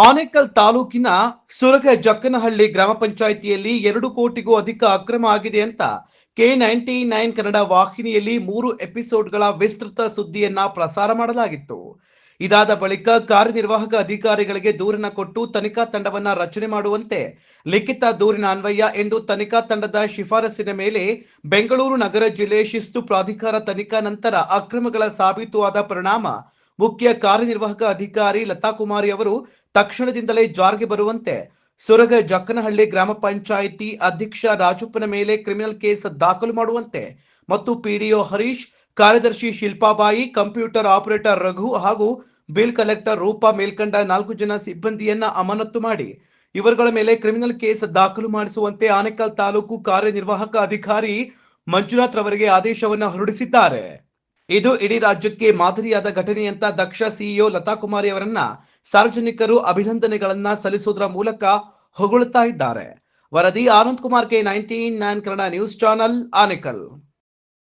ಆನೇಕಲ್ ತಾಲೂಕಿನ ಸುರಗ ಜಕ್ಕನಹಳ್ಳಿ ಗ್ರಾಮ ಪಂಚಾಯಿತಿಯಲ್ಲಿ ಎರಡು ಕೋಟಿಗೂ ಅಧಿಕ ಅಕ್ರಮ ಆಗಿದೆ ಅಂತ ಕೆ ನೈಂಟಿ ನೈನ್ ಕನ್ನಡ ವಾಹಿನಿಯಲ್ಲಿ ಮೂರು ಎಪಿಸೋಡ್ಗಳ ವಿಸ್ತೃತ ಸುದ್ದಿಯನ್ನ ಪ್ರಸಾರ ಮಾಡಲಾಗಿತ್ತು. ಇದಾದ ಬಳಿಕ ಕಾರ್ಯನಿರ್ವಾಹಕ ಅಧಿಕಾರಿಗಳಿಗೆ ದೂರನ್ನ ಕೊಟ್ಟು ತನಿಖಾ ತಂಡವನ್ನ ರಚನೆ ಮಾಡುವಂತೆ ಲಿಖಿತ ದೂರಿನ ಅನ್ವಯ ಎಂದು ತನಿಖಾ ತಂಡದ ಶಿಫಾರಸಿನ ಮೇಲೆ ಬೆಂಗಳೂರು ನಗರ ಜಿಲ್ಲೆ ಶಿಸ್ತು ಪ್ರಾಧಿಕಾರ ತನಿಖಾ ನಂತರ ಅಕ್ರಮಗಳ ಸಾಬೀತು ಪರಿಣಾಮ ಮುಖ್ಯ ಕಾರ್ಯನಿರ್ವಾಹಕ ಅಧಿಕಾರಿ ಲತಾ ಕುಮಾರಿ ಅವರು ತಕ್ಷಣದಿಂದಲೇ ಜಾರಿಗೆ ಬರುವಂತೆ ಸುರಗ ಜಕ್ಕನಹಳ್ಳಿ ಗ್ರಾಮ ಪಂಚಾಯಿತಿ ಅಧ್ಯಕ್ಷ ರಾಜಪ್ಪನ ಮೇಲೆ ಕ್ರಿಮಿನಲ್ ಕೇಸ್ ದಾಖಲು ಮಾಡುವಂತೆ ಮತ್ತು ಪಿಡಿಒ ಹರೀಶ್, ಕಾರ್ಯದರ್ಶಿ ಶಿಲ್ಪಾಬಾಯಿ, ಕಂಪ್ಯೂಟರ್ ಆಪರೇಟರ್ ರಘು ಹಾಗೂ ಬಿಲ್ ಕಲೆಕ್ಟರ್ ರೂಪಾ ಮೇಲ್ಕಂಡ ನಾಲ್ಕು ಜನ ಸಿಬ್ಬಂದಿಯನ್ನ ಅಮಾನತು ಮಾಡಿ ಇವರುಗಳ ಮೇಲೆ ಕ್ರಿಮಿನಲ್ ಕೇಸ್ ದಾಖಲು ಮಾಡಿಸುವಂತೆ ಆನೇಕಲ್ ತಾಲೂಕು ಕಾರ್ಯನಿರ್ವಾಹಕ ಅಧಿಕಾರಿ ಮಂಜುನಾಥ್ ರವರಿಗೆ ಆದೇಶವನ್ನು ಹೊರಡಿಸಿದ್ದಾರೆ. ಇದು ಇಡೀ ರಾಜ್ಯಕ್ಕೆ ಮಾದರಿಯಾದ ಘಟನೆ ಅಂತ ದಕ್ಷ ಸಿಇಒ ಲತಾ ಕುಮಾರಿ ಅವರನ್ನ ಸಾರ್ವಜನಿಕರು ಅಭಿನಂದನೆಗಳನ್ನ ಸಲ್ಲಿಸುವುದರ ಮೂಲಕ ಹೊಗಳುತ್ತಾ ಇದ್ದಾರೆ. ವರದಿ Anand Kumar K nineteen nine Kannada news channel, Anekal.